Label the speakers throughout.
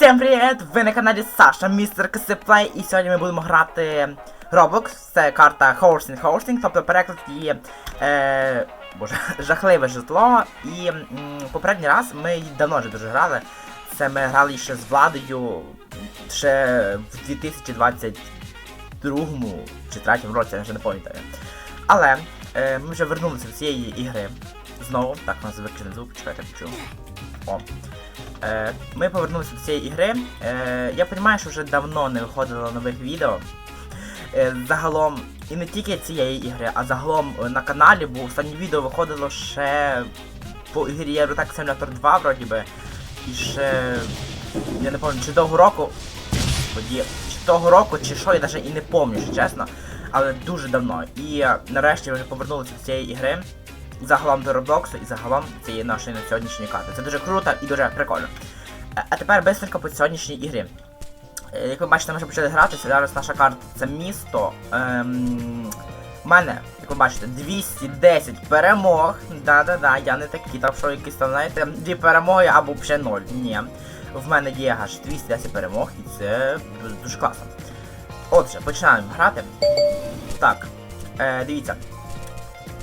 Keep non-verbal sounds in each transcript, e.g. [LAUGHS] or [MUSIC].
Speaker 1: Всім привіт! Ви на каналі Саша, містер Ксиплей, і сьогодні ми будемо грати Roblox. Це карта Hosting Hosting, тобто переклад її е, боже, [LAUGHS] жахливе житло. І м, попередній раз ми її давно вже дуже грали. Це ми грали ще з владою ще в 2022 чи 2023 році, я вже не пам'ятаю. Але е, ми вже вернулися до цієї ігри знову. Так, у нас виключений звук, чекайте, почув. О. Е, ми повернулися до цієї ігри. Е, я розумію, що вже давно не виходило нових відео. Е, загалом, і не тільки цієї ігри, а загалом на каналі, бо останнє відео виходило ще по ігрі Truck Simulator 2, вроді би. І ще. Я не пам'ятаю, чи того року. Чи того року, чи що, я навіть і не пам'ятаю, чесно. Але дуже давно. І нарешті вже повернулися до цієї ігри. Загалом до Роблоксу і загалом цієї нашої на сьогоднішньої карти. Це дуже круто і дуже прикольно. Е, А тепер бистренько по сьогоднішній ігрі. Е, Як ви бачите, ми вже почали гратися. Зараз наша карта це місто. Ем... У мене, як ви бачите, 210 перемог. Да-да-да, я не такий, там що якісь там, знаєте, дві перемоги або взагалі ноль. Ні. В мене є аж 210 перемог і це дуже класно. Отже, починаємо грати. Так, е, дивіться.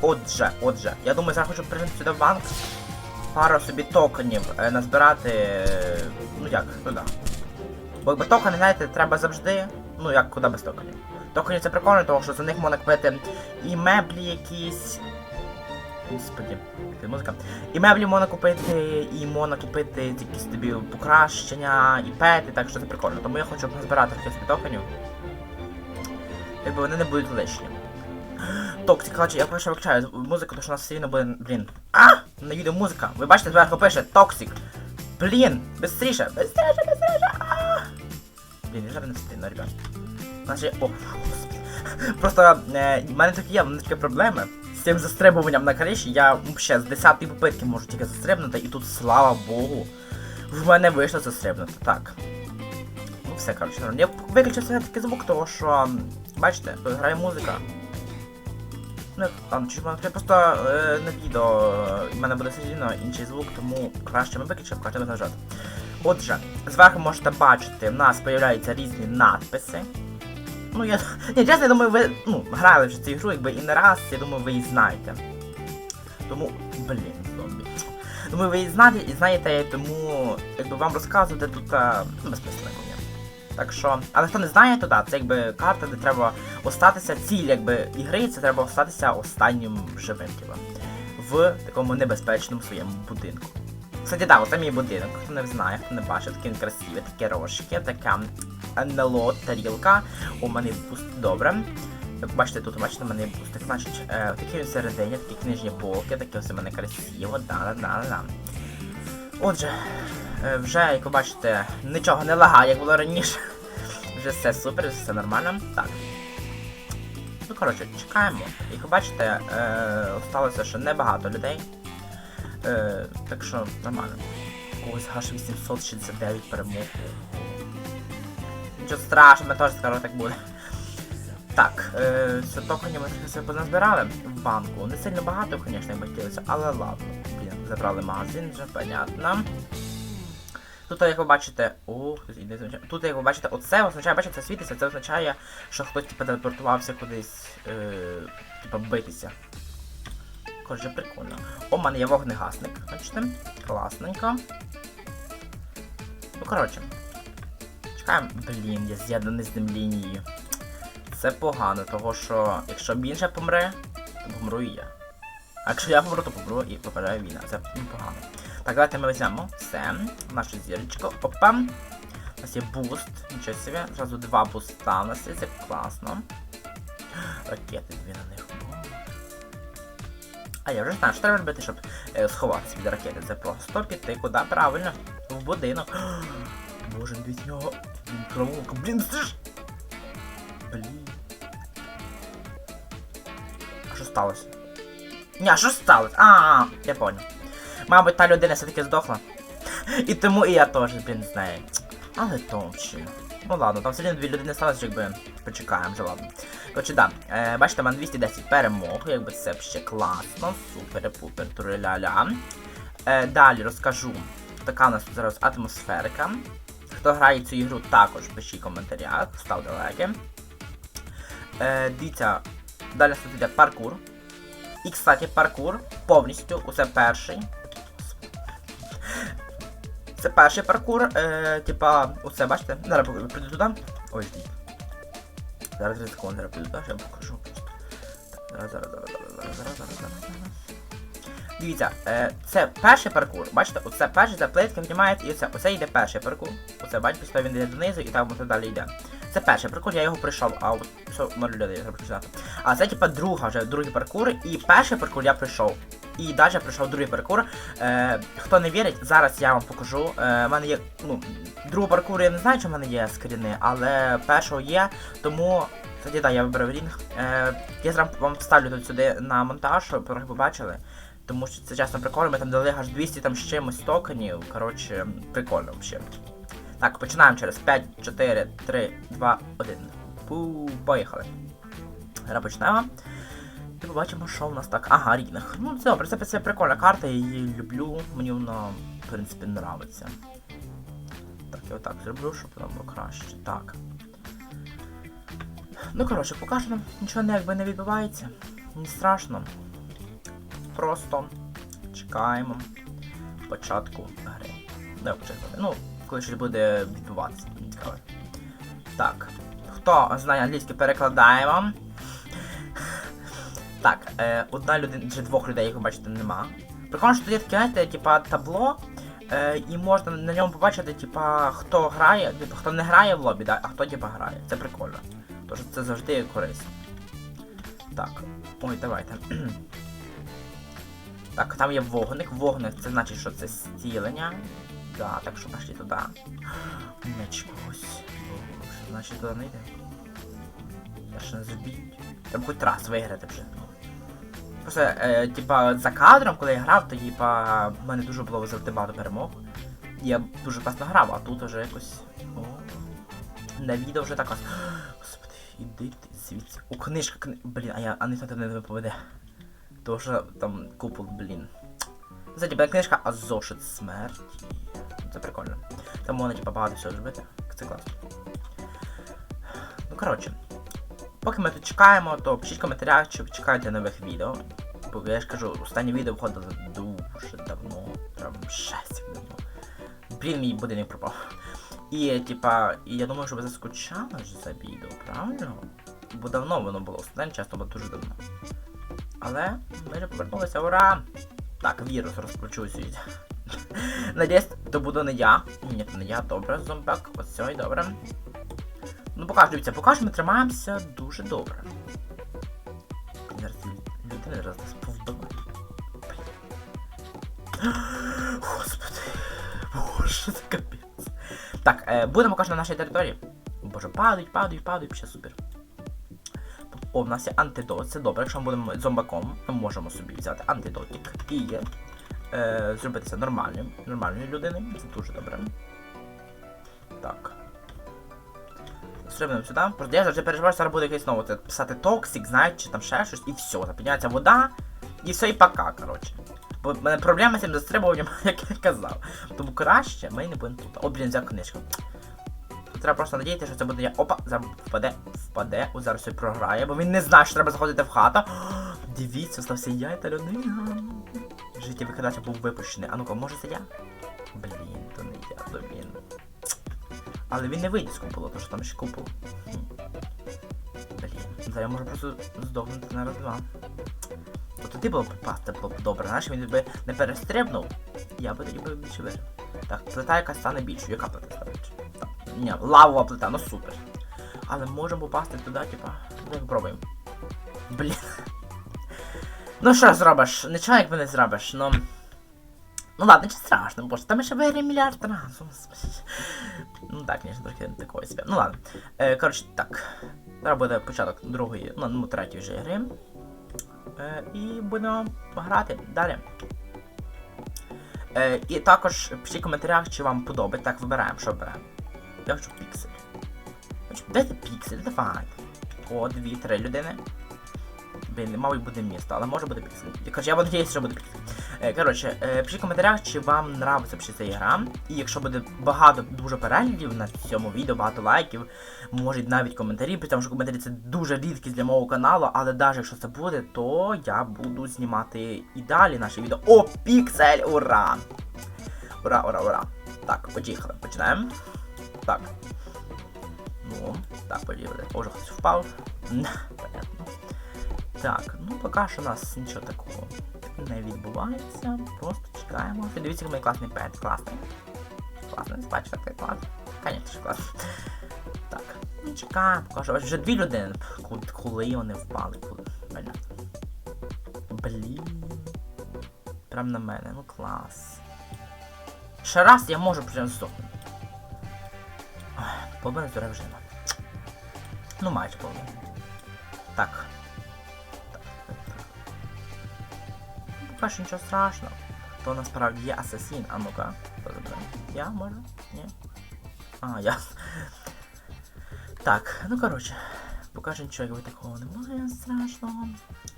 Speaker 1: Отже, отже, я думаю, зараз хочу прийти сюди в банк. Пару собі токенів е, назбирати. е, Ну як, ну да. Бо якби токени, знаєте, треба завжди. Ну як куди без токенів. Токені це прикольно, тому що за них можна купити і меблі якісь. Господі, яка музика. І меблі можна купити, і можна купити якісь тобі покращення, і пети, так що це прикольно. Тому я хочу назбирати собі токенів. Якби вони не будуть лишні. Токсик, короче, я перше вивчаю музику, тому що у нас все рівно буде, блін. А! На відео музика. Ви бачите, зверху пише Токсик. Блін, быстріше, быстріше, быстріше. А! Блін, я вже не встигну, ребят. Значить, о, господи. Просто е, в мене такі є, в мене такі проблеми. З цим застрибуванням на криші я ще з 10-ї попитки можу тільки застрибнути, і тут, слава Богу, в мене вийшло застрибнути. Так. Ну все, коротше, нормально. Я виключив все-таки звук, того що, бачите, тут грає музика. Ну, там чи мене просто е, на відео в мене буде сильно інший звук, тому краще ми виключимо, краще ми нажати. Отже, зверху можете бачити, в нас з'являються різні надписи. Ну, я, ні, чесно, я думаю, ви ну, грали вже цю ігру, якби і не раз, я думаю, ви її знаєте. Тому, блін, зомбі. Думаю, ви її знаєте і знаєте, тому якби вам розказувати тут а. Так що, але хто не знає, то так, це якби карта, де треба остатися, ціль якби ігри, це треба остатися останнім живим, типа, в такому небезпечному своєму будинку. Кстати, так, оце мій будинок, хто не знає, хто не бачить, такий він красивий, такі рожки, така НЛО, тарілка, у мене пуст добре. Як бачите, тут бачите, у мене пустик, значить, е, такі він всередині, такі книжні полки, такі ось у мене красиво, да-да-да-да. Отже, е, вже, як ви бачите, нічого не лагає, як було раніше. Вже все супер, все нормально. Так. Ну, коротше, чекаємо. Як ви бачите, е, осталося ще небагато людей. Е, так що нормально. Ось аж 869 перемог. Нічого страшного, ми теж скоро так буде. Так, е, все токені ми трохи себе позабирали в банку. Не сильно багато, звісно, як хотілося, але ладно. Блін, забрали магазин, вже понятно. Тут, як ви бачите, о, хтось іде. Тут, як ви бачите, оце означає, бачите, це світиться, це означає, що хтось типу, телепортувався кудись, е, типу, битися. Коротше, прикольно. О, в мене є вогнегасник, бачите? Класненько. Ну, коротше. Чекаємо. Блін, я з'єднаний з ним лінією. Це погано, того що якщо же помре, то помру і я. А якщо я помру, то помру і попадає війна. Це погано. Так, давайте ми візьмемо все, нашу зірочку. Опа. У нас є буст, нічого собі. Зразу два буста у нас є, це класно. Ракети дві на них. А я вже знаю, що треба робити, щоб е, сховатися від ракети. Це просто піти куди правильно. В будинок. [GASPS] Боже, від нього. Він кроволка. Блін, це ж. Блін. Сталося? Ні, що сталося? А, я понял. Мабуть, та людина все-таки здохла. І тому і я теж, блін, з нею. Але товчі. Ну ладно, там все одно дві людини сталося, якби почекаємо вже ладно. Коротше, да. Е, бачите, в мене 210 перемог, якби це ще класно, супер-пупер, туреля-ля. Е, далі розкажу. Така у нас зараз атмосферика. Хто грає цю ігру, також пишіть в коментарях, ставте лайки. Е, дивіться, Далі тут йде паркур. І, кстати, паркур повністю усе перший. Це перший паркур, е, типа, оце, бачите? Зараз прийду туди. Ой, ждіть. Зараз я секунду не прийду, я вам покажу просто. Зараз, зараз, зараз, зараз, зараз, зараз, зараз. Дивіться, е, це перший паркур, бачите, оце перший за плитком знімається і оце. Оце йде перший паркур. Оце бачите, він йде донизу і там оце далі йде. Це перший паркур, я його пройшов, а от все, людей, треба почитати. А це типа друга вже, другий паркур, і перший паркур я пройшов. І далі пройшов другий паркур. Е, хто не вірить, зараз я вам покажу. Е, в мене є, ну, другого паркуру я не знаю, чи в мене є скріни, але першого є, тому. Тоді так, я вибрав рінг. Е, я зараз вам вставлю тут сюди на монтаж, щоб ви побачили. Тому що це чесно прикольно, ми там дали аж 200 там з чимось токенів. Коротше, прикольно взагалі. Так, починаємо через 5, 4, 3, 2, 1. Пу, поїхали. Зараз почнемо. І побачимо, що в нас так. Ага, рінг. Ну, це добре, це, це прикольна карта, я її люблю. Мені вона, в принципі, нравиться. Так, я отак зроблю, щоб воно було краще. Так. Ну, коротше, поки що нічого не, якби не відбувається. Не страшно. Просто чекаємо початку гри. Не початку. Ну, коли щось буде відбуватися. Цікаво. Так. Хто знає англійський, перекладаємо. Так, е, одна людина чи двох людей, як ви бачите, нема. Прикольно, що тут є таке, типа табло, е, і можна на ньому побачити, типа, хто грає, типа, хто не грає в лобі, да, а хто типа грає. Це прикольно. Тож це завжди корисно. Так. Ой, давайте. [CLEARS THROAT] Так, там є вогник. Вогник це значить, що це стілення. Да, так що пошли туди. Меч когось. О, значить туди не йде? Я ще не зубіть. Треба хоч раз виграти вже. Просто, е, типа, за кадром, коли я грав, то типа, в мене дуже було завжди багато перемог. Я дуже класно грав, а тут вже якось. О, на відео вже так ось. Господи, іди ти звідси. У книжка, кни... Блін, а я а не не поведе. Тому що там купол, блін. Типа книжка, а зошит смерті. Це прикольно. Там можна типа багато всього зробити. Це класно. Ну коротше. Поки ми тут чекаємо, то пишіть в коментарях, чи чекаєте нових відео. Бо я ж кажу, останнє відео виходило дуже давно. Прям 6 давно. Блін, мій будинок пропав. І типа, і я думаю, що ви заскучали ж за відео, правильно? Бо давно воно було останнє, часто було дуже давно. Але ми вже повернулися, ура! Так, вірус розкручується. Надіюсь, то буду не я. Ні, то не я, добре, зомбак, ось добре. Ну покаж, дивіться, поки ми тримаємося дуже добре. Зараз лю- людина зараз нас. [GASPS] Господи. Боже, це капець. Так, е, будемо кожен на нашій території. Боже, падають, падають, падають, ще супер. О, в нас є антидот, це добре, якщо ми будемо зомбаком, ми можемо собі взяти антидотик і е, зробити це нормальним, нормальною людиною, це дуже добре. Так. Стрибнемо сюди. Просто я завжди переживаю, що зараз буде якийсь знову це писати токсик, знаєте, чи там ще щось, і все, запіняється вода, і все, і пока, коротше. Бо в мене проблема з цим застрибуванням, [LAUGHS] як я казав. Тому краще ми не будемо тут. О, блін, взяв книжку. Треба просто надіятися, що це буде я. Опа, зараз впаде, впаде, зараз все програє, бо він не знає, що треба заходити в хату. [GASPS] Дивіться, стався я людина. Життя викидача був випущений. А ну-ка, може це я? Блін, то не я, то він. Але він не вийде з купола, тому що там ще купол. Блін, зараз я можу просто здохнути на раз-два. От туди було попасти було б добре, знаєш, він би не перестрибнув, я би тоді би більше виграв. Так, плита яка стане більшою. Яка плита стане більшою? Ні, лавова плита, ну супер. Але можемо попасти туди, типа, давай попробуємо. Блін. Ну що зробиш? Нічого якби не зробиш, ну. Ну ладно, нічого страшного, боже, там ще виграє мільярд разів. Ну так, звісно, трохи не такої себе. Ну ладно. Е, коротше, так. Зараз буде початок другої, ну, ну третьої вже гри. Е, і будемо грати далі. Е, і також пишіть в коментарях, чи вам подобається. Так, вибираємо, що обираємо. Я хочу піксель. Дайте піксель, давайте. О, дві-три людини. Блін, мабуть, буде місто, але може бути піксель. Я я надіюся, що буде піксель. Е, Коротше, е, пишіть в коментарях, чи вам нравиться ця гра. І якщо буде багато дуже переглядів на цьому відео, багато лайків, може навіть коментарі, при тому що коментарі це дуже рідкість для мого каналу, але навіть якщо це буде, то я буду знімати і далі наші відео. О, піксель! Ура! Ура, ура, ура! Так, поїхали, починаємо. Так. Ну, так, поїхали. О, хтось впав. Так, ну поки що у нас нічого такого не відбувається. Просто чекаємо. Дивіться, який класний пет. Класний. Класний, бачите, такий клас. Ж класний. Так, ну чекаємо, поки що. Ось Вже дві людини. Коли, вони впали, коли. Блін. Блін. Прям на мене, ну клас. Ще раз я можу прям здохнути. Половина здоров'я вже нема. Ну майже половина. Що нічого страшного. Хто насправді є асасін? А ну-ка, хто забере? Я може? Ні? А, я. Так, ну коротше. Поки що нічого якби такого немає страшного.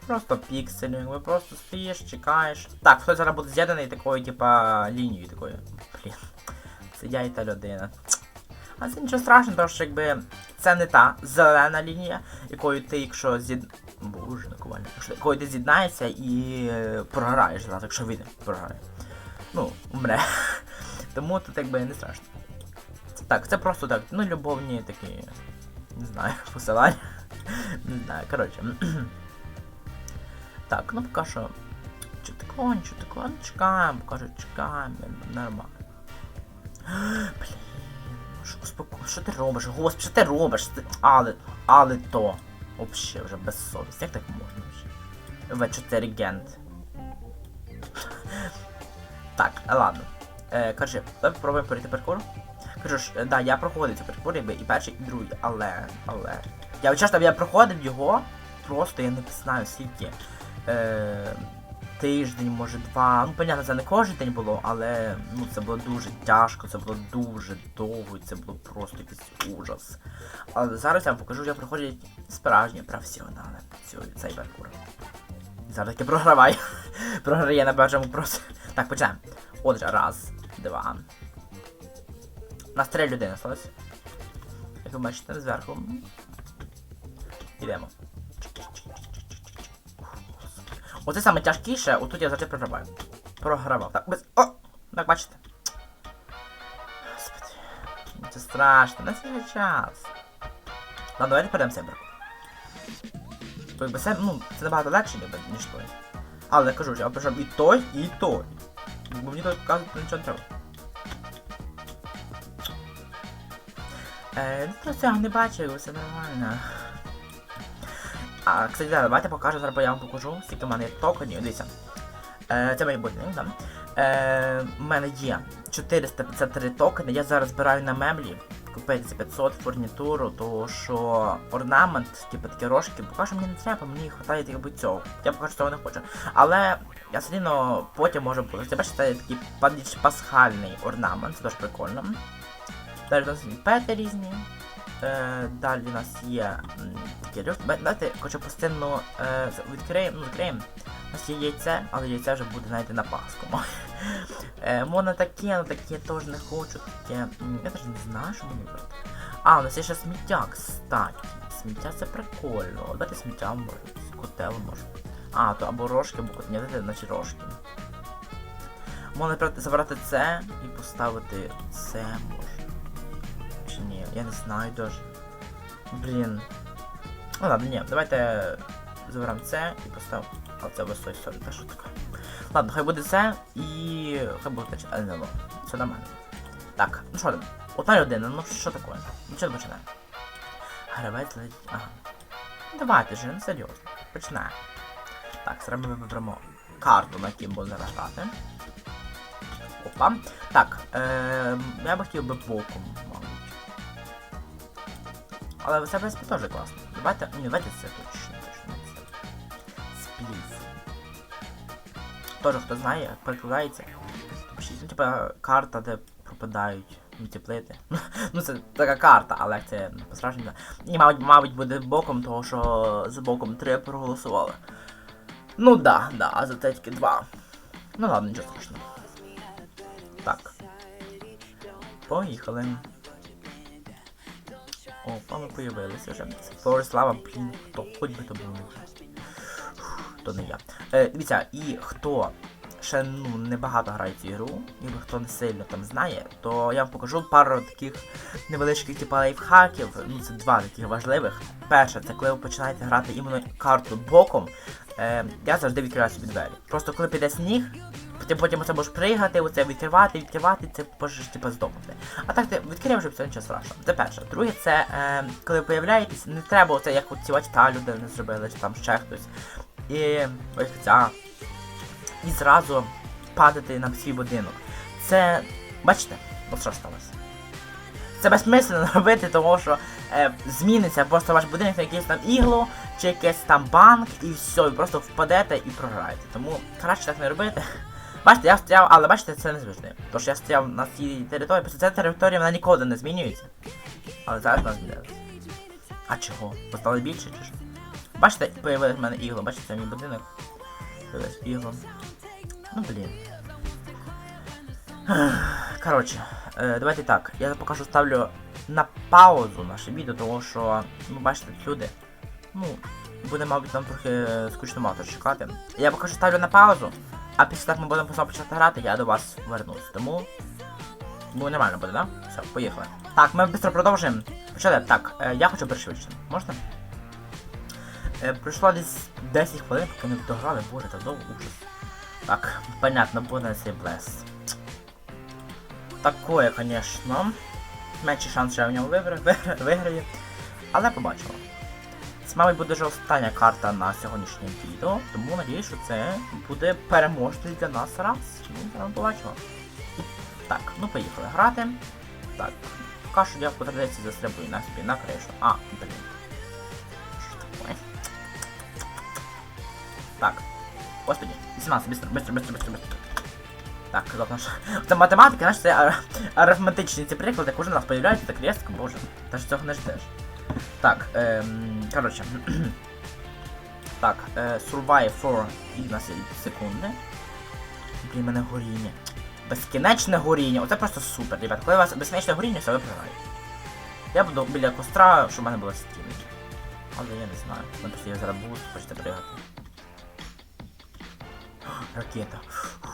Speaker 1: Просто пікселі, якби просто стоїш, чекаєш. Так, хтось зараз буде з'єднаний такою, типа, лінією такою. Блін. Це я і та людина. А це нічого страшного, тому що якби це не та зелена лінія, якою ти, якщо з'єд... Боже. Якщо якою ти з'єднаєшся і е, програєш зараз, якщо він програє. Ну, умре. [LAUGHS] Тому тут якби не страшно. Так, це просто так, ну любовні такі. Не знаю, [LAUGHS] посилання. Не знаю, коротше. [CLEARS THROAT] Так, ну поки що. Такого, ну чекаємо, покажу, чекаємо, нормально. [GASPS] Блін, що успоко... Що ти робиш? Господи, що ти робиш? Але, але то. Вообще вже без совісті. Як так можна вже? В4 гент. Так, ладно. Е, кажи, давай спробуємо пройти паркур. Кажу ж, е, да, я проходив цей паркур, якби і перший, і другий, але, але. Я чесно, я проходив його, просто я не знаю скільки. Е, тиждень, може два. Ну, понятно, це не кожен день було, але ну, це було дуже тяжко, це було дуже довго, і це було просто якийсь ужас. Але зараз я вам покажу, як проходять справжні професіонали цього цей. Зараз таки програваю. [LAUGHS] Програє на першому просто. Так, почнемо. Отже, раз, два. Нас три людини осталось. Як ви бачите, зверху. Ідемо. Оце саме тяжкіше, отут я завжди програваю. Програвав. Так, без. О! Так, бачите. Господи. Це страшно, не це час. Ладно, давайте перейдемо себе. То якби це, ну, це набагато легше, ніби, ніж той. Але кажу, я пройшов і той, і той. Бо мені той показувати нічого не треба. Е, ну просто я не бачив, все нормально. Кстати, да, давайте покажу, зараз я вам покажу, скільки в мене є токенів, дивіться. Е, це мій будинок, да? Е, в мене є 453 токени, я зараз збираю на меблі. Купити за 500 фурнітуру, того що орнамент, типу такі рожки, поки мені не треба, мені вистачає якби цього. Я поки що цього не хочу. Але я все рівно потім можу бути. Це бачите, це такий пасхальний орнамент, це дуже прикольно. Далі у нас є пети різні. Е, далі у нас є м. Давайте хочу постійно е, відкриємо, ну закриємо. Нас є яйце, але яйце вже буде навіть на Пасху. Е, можна таке, але таке теж не хочу. Таке. Я теж не знаю, що мені брати. А, у нас є ще сміття, кстати. Сміття це прикольно. Давайте сміття може. Котел може. А, то або рожки, або. Ні, давайте значить рожки. Можна забрати це і поставити це може. Чи ні, я не знаю даже. Блін. Ну ладно, ні, давайте заберемо це і поставимо. А це висой солі, та таке. Ладно, хай буде це і. хай буде теч НЛО. Все нормально. Так, ну що там? Одна людина, ну що таке? Ну що починаємо? Гравець ледь. Ага. Давайте же, ну серйозно. Починаємо. Так, зараз ми виберемо карту, на якій зараз грати. Опа. Так, е, я би хотів би боком. Але це в принципі теж класно. Давайте. Ні, давайте це точно, точно це. Спліс. Теж хто знає, перекладається. Ну, типа карта, де пропадають мультиплети. [LAUGHS] ну це така карта, але це по-справжньому. Ні, мабуть, мабуть, буде боком, того що за боком три проголосували. Ну да, да, а за тільки два. Ну ладно, нічого страшного. Так. Поїхали. О, ми появилися вже. Флори слава, блін, хто хоч би то був не вже. То не я. Е, дивіться, і хто ще ну, небагато грає цю ігру, ніби хто не сильно там знає, то я вам покажу пару таких невеличких типу лайфхаків. Ну, це два таких важливих. Перше, це коли ви починаєте грати іменно карту боком, е, я завжди відкриваю собі двері. Просто коли піде сніг, ти потім оце можеш пригати, оце відкривати, відкривати, це можеш типу здохнути. А так ти відкрив вже все нічого страшного. Це перше. Друге, це е, коли появляєтесь, не треба оце як от ці та людина зробили, чи там ще хтось. І ось ця. І зразу падати на свій будинок. Це. Бачите, от що сталося. Це безсмислено [LAUGHS] робити, тому що е, зміниться просто ваш будинок на якийсь там ігло, чи якийсь там банк, і все, ви просто впадете і програєте. Тому краще так не робити. Бачите, я стояв, але бачите, це не завжди. Тож я стояв на цій території, просто ця територія вона ніколи не змінюється. Але зараз вона змінилася. А чого? Постали більше чи що? Бачите, появилось в мене ігло, бачите, це мій будинок. Появилось ігло. Ну блін. Коротше, давайте так. Я покажу ставлю на паузу наше відео, тому що, ну бачите, люди. Ну, буде, мабуть, нам трохи скучно мало чекати. Я покажу ставлю на паузу, а після того, як ми будемо почати грати, я до вас вернусь. Тому. Ну, нормально буде, да? Все, поїхали. Так, ми швидко продовжуємо. Почали. Так, е, я хочу пришвидшити. Можна? Е, пройшло десь 10 хвилин, поки ми дограли, боже, це довго ужас. Так, понятно, буде цей блес. Такое, конечно. Менший шанс, що я в ньому виграю, [LAUGHS] виграю. Але побачимо Це, мабуть, буде вже остання карта на сьогоднішнє відео, тому надіюсь, що це буде переможний для нас раз. Ну, зараз побачимо. Так, ну поїхали грати. Так, поки що я по традиції застрибую на собі на кришу. А, блін. Що таке? Так. Господи, 18, быстро, быстро, быстро, быстро, быстро. Так, казав наш. Це математика, знаєш, це ар- арифметичні ці приклади, кожен раз появляється, так різко, боже. Та ж цього не ждеш. Так, ем, коротше. [CLEARS THROAT] так, е, survive for і на секунди. Блін, мене горіння. Безкінечне горіння. Оце просто супер, ребят. Коли у вас безкінечне горіння, все, ви програєте. Я буду біля костра, щоб в мене було стіни. Але я не знаю. Ми просто я зараз буду, хочете пригати. [GASPS] Ракета. [GASPS]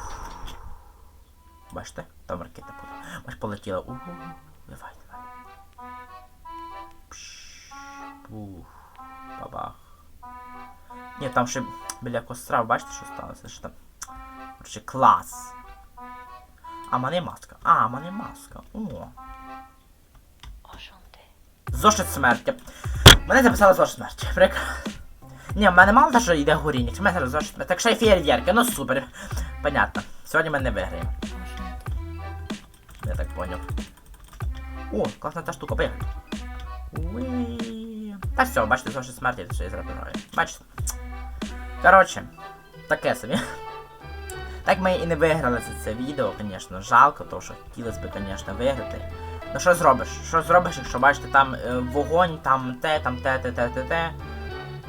Speaker 1: Бачите? Там ракета була. Бач, полетіла. Угу. Давай, давай. Пш, Пух. Бабах. Ні, там ще біля костра, бачите, що сталося? Що там? Короче, клас. А мене маска. А, мене маска. О. Зошит смерті. Мене записали зошит смерті. Прекрасно. Ні, в мене мало те, що йде горіння. В мене зошит смерті. Так ще й фєрверки, ну супер. Понятно. Сьогодні ми не виграємо. Я так поняв. О, класна та штука, поїхали. Уи. Та все, бачите, з вашої смерті, все я. Бачите. Коротше, таке собі. Так ми і не виграли за це відео, звісно, жалко, тому що хотілося б, звісно, виграти. Ну що зробиш? Що зробиш, якщо бачите, там е, вогонь, там те, там те, те, те, те, те.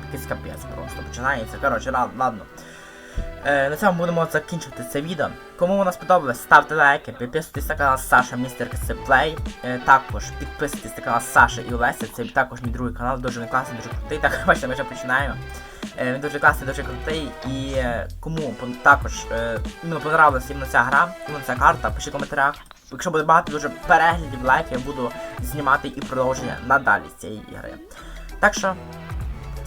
Speaker 1: Якийсь капець просто починається. Коротше, ладно. Е, на цьому будемо закінчувати це відео. Кому воно сподобалось, ставте лайки, підписуйтесь на канал Саша Містер Плей. Е, також підписуйтесь на канал Саша і Олеся. Це також мій другий канал, дуже він класний, дуже крутий. Так, [LAUGHS] бачите, ми вже починаємо. Е, він дуже класний, дуже крутий. І кому також е, ну, понравилася іменно ця гра, іменно ця карта, пишіть в коментарях. Якщо буде багато дуже переглядів, лайків, я буду знімати і продовження надалі цієї ігри. Так що,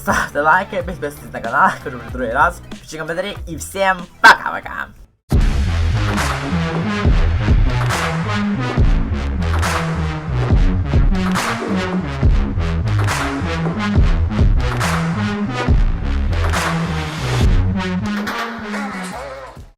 Speaker 1: ставте лайки, подписывайтесь на канал, кажу в другой раз, Пишите комментарии и всем пока-пока!